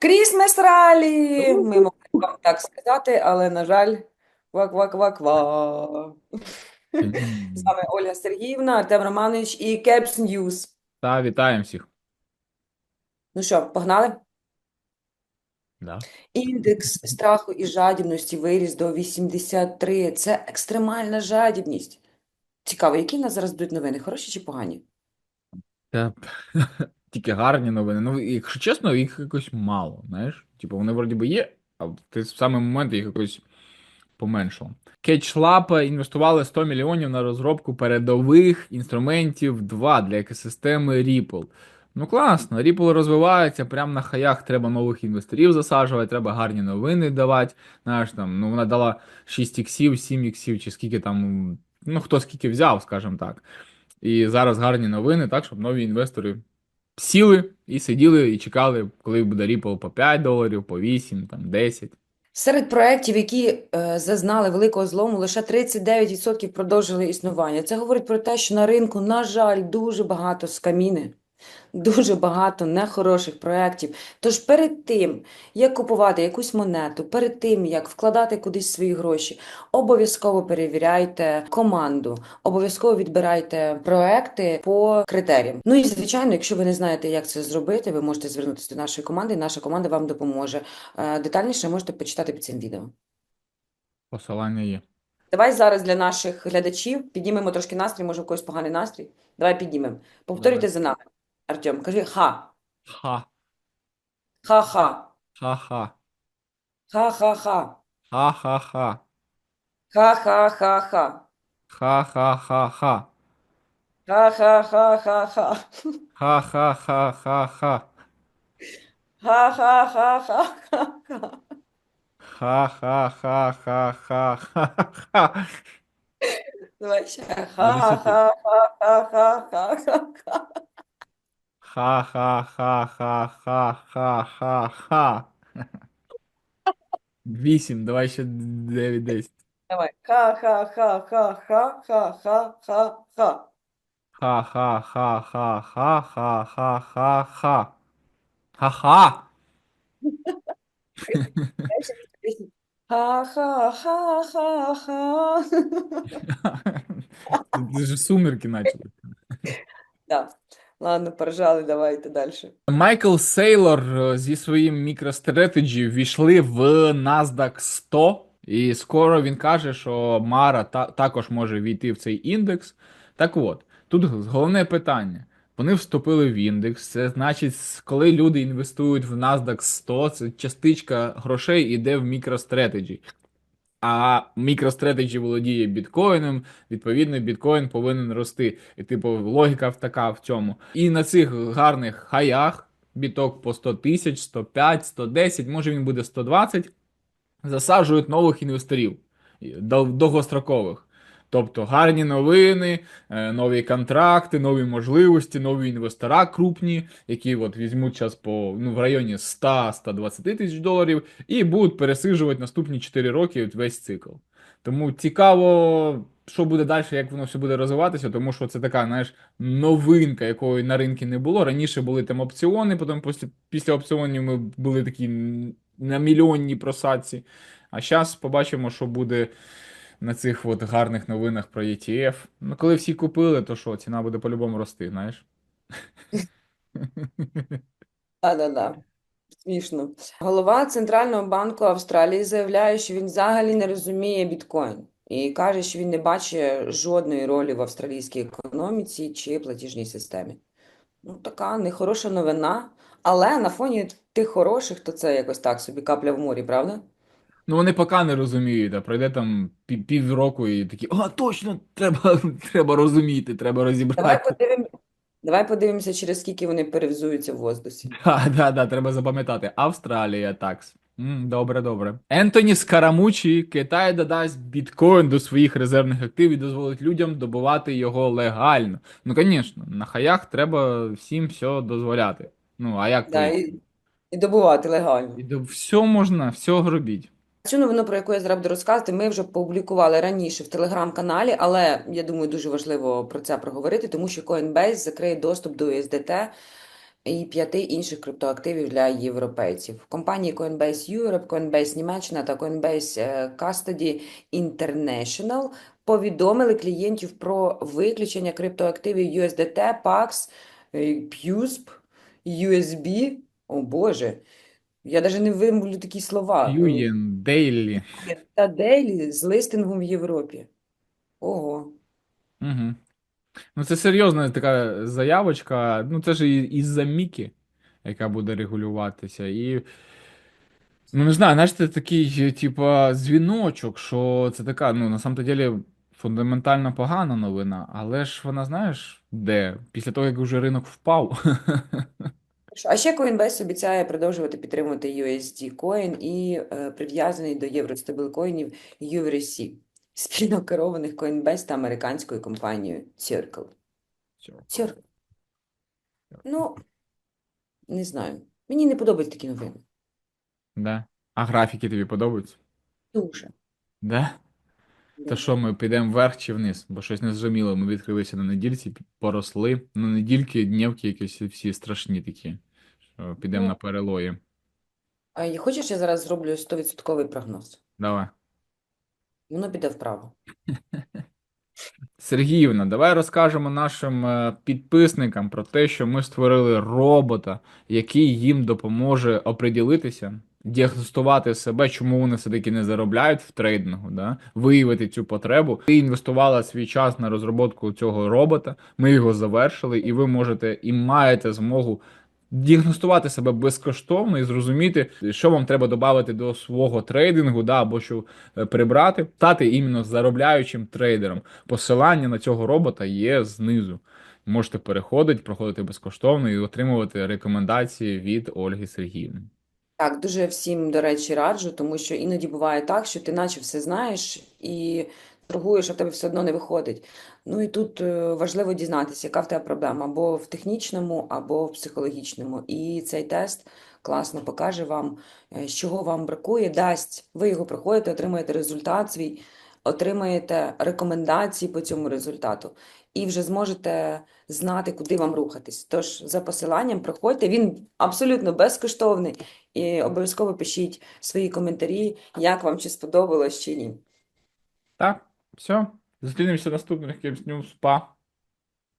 Крісмес ралі! Ми могли вам так сказати, але, на жаль, ква-ква-ква-ква. З вами Ольга Сергіївна, Артем Романович і Кепс Ньюз. Та вітаємо всіх. Ну що, погнали? Да. Індекс страху і жадібності виріс до 83. Це екстремальна жадібність. Цікаво, які в нас зараз будуть новини? Хороші чи погані? Та, тільки гарні новини. Ну, якщо чесно, їх якось мало, знаєш? Типу, вони вроді би є, а в той самий момент їх якось поменшало. CatchLab інвестували 100 мільйонів на розробку передових інструментів 2 для екосистеми Ripple. Ну класно, Ripple розвивається, прямо на хаях треба нових інвесторів засаджувати, треба гарні новини давати. Знаєш, там, ну вона дала 6 іксів, 7 іксів, чи скільки там, ну хто скільки взяв, скажімо так. І зараз гарні новини, так, щоб нові інвестори сіли і сиділи і чекали, коли буде ріпл по 5 доларів, по 8, там 10. Серед проєктів, які е, зазнали великого злому, лише 39% продовжили існування. Це говорить про те, що на ринку, на жаль, дуже багато скаміни, дуже багато нехороших проєктів. Тож перед тим, як купувати якусь монету, перед тим, як вкладати кудись свої гроші, обов'язково перевіряйте команду, обов'язково відбирайте проекти по критеріям. Ну і звичайно, якщо ви не знаєте, як це зробити, ви можете звернутися до нашої команди, і наша команда вам допоможе. Е, Детальніше можете почитати під цим відео. Посилання є. Давай зараз для наших глядачів піднімемо трошки настрій, може, у когось поганий настрій. Давай піднімемо. Повторюйте Давай. за нами. Артем, кажи ха. Ха, Ха-ха. ха-ха, Ха-ха-ха. ха-ха-ха, Ха-ха-ха-ха. ха-ха-ха-ха, Ха-ха-ха-ха-ха. ха-ха-ха-ха-ха, Ха-ха-ха-ха-ха. ха-ха-ха-ха-ха-ха. Давай ще. десяти. Ха-ха-ха-ха-ха-ха. Ха-ха-ха-ха-ха-ха-ха. Вісім, давай ще дев'ять десять. Давай. Ха-ха-ха-ха-ха-ха-ха-ха. Ха-ха-ха-ха-ха-ха-ха-ха. Ха-ха. Ха-ха-ха-ха-ха. Це ж сумерки почали. Да. Ладно, поржали, давайте далі. Майкл Сейлор е, зі своїм MicroStrategy ввійшли в NASDAQ 100, і скоро він каже, що Мара та також може війти в цей індекс. Так от, тут головне питання. Вони вступили в індекс. Це значить, коли люди інвестують в NASDAQ 100, це частичка грошей іде в MicroStrategy. А MicroStrategy володіє біткоїном, відповідно, біткоін повинен рости. І, типу, логіка така в цьому. І на цих гарних хаях, біток по 100 тисяч, 105, 110, може він буде 120, засаджують нових інвесторів довгострокових. Тобто гарні новини, е, нові контракти, нові можливості, нові інвестора крупні, які от візьмуть час по ну, в районі 100-120 тисяч доларів і будуть пересиджувати наступні 4 роки весь цикл. Тому цікаво, що буде далі, як воно все буде розвиватися, тому що це така, знаєш, новинка, якої на ринку не було. Раніше були там опціони, потім після, після опціонів ми були такі на мільйонній просадці. А зараз побачимо, що буде на цих от гарних новинах про ETF. Ну, коли всі купили, то що, ціна буде по-любому рости, знаєш? Да-да-да. Смішно. Голова Центрального банку Австралії заявляє, що він взагалі не розуміє біткоін. І каже, що він не бачить жодної ролі в австралійській економіці чи платіжній системі. Ну, така нехороша новина. Але на фоні тих хороших, то це якось так собі капля в морі, правда? Ну, вони поки не розуміють, а пройде там пів, півроку і такі, а, точно, треба, треба розуміти, треба розібрати. Давай подивимо, давай подивимося, через скільки вони перевзуються в воздусі. Да, да, да, треба запам'ятати. Австралія, такс. М, добре, добре. Ентоні Скарамучі, Китай додасть біткоін до своїх резервних активів і дозволить людям добувати його легально. Ну, звісно, на хаях треба всім все дозволяти. Ну, а як Да, і, і добувати легально. І до все можна, все робіть. Цю новину, про яку я зараз буду розказувати, ми вже публікували раніше в телеграм-каналі, але я думаю, дуже важливо про це проговорити, тому що Coinbase закриє доступ до USDT і п'яти інших криптоактивів для європейців. Компанії Coinbase Europe, Coinbase Німеччина та Coinbase е, Custody International повідомили клієнтів про виключення криптоактивів USDT, PAX, PUSP, USB. О Боже, я навіть не вимовлю такі слова. Юєн, Дейлі. Та Daily з листингом в Європі. Ого. Угу. Ну, це серйозна така заявочка. Ну, це ж і- із-за Мікі, яка буде регулюватися. І. Ну, не знаю, знаєш, це такий, типа, дзвіночок, що це така, ну, на самом деле, фундаментально погана новина, але ж вона, знаєш, де? Після того, як вже ринок впав. А ще Coinbase обіцяє продовжувати підтримувати USD Coin і е, прив'язаний до євростейблкоїнів USDC, спільно керованих Coinbase та американською компанією Circle. Circle. Ну, не знаю. Мені не подобаються такі новини. Да. А графіки тобі подобаються? Дуже. Да? Та що, ми підемо вверх чи вниз? Бо щось не зрозуміло. Ми відкрилися на недільці, поросли. На недільки, днівки якісь всі страшні такі. Що підемо Ну. на перелої. А і хочеш, я зараз зроблю 100% прогноз? Давай. Воно піде вправо. Сергіївна, давай розкажемо нашим е, підписникам про те, що ми створили робота, який їм допоможе оприділитися, діагностувати себе, чому вони все-таки не заробляють в трейдингу, да? виявити цю потребу. Ти інвестувала свій час на розробку цього робота, ми його завершили, і ви можете і маєте змогу діагностувати себе безкоштовно і зрозуміти, що вам треба додати до свого трейдингу, да, або що е, прибрати, стати іменно заробляючим трейдером. Посилання на цього робота є знизу. Можете переходити, проходити безкоштовно і отримувати рекомендації від Ольги Сергіївни. Так, дуже всім, до речі, раджу, тому що іноді буває так, що ти наче все знаєш і торгуєш, а в тебе все одно не виходить. Ну і тут е, важливо дізнатися, яка в тебе проблема, або в технічному, або в психологічному. І цей тест класно покаже вам, е, з чого вам бракує, дасть. Ви його проходите, отримаєте результат свій, отримаєте рекомендації по цьому результату. І вже зможете знати, куди вам рухатись. Тож за посиланням проходьте, він абсолютно безкоштовний. І обов'язково пишіть свої коментарі, як вам чи сподобалось чи ні. Так, все. Зустрінемося наступних Ньюс. Па.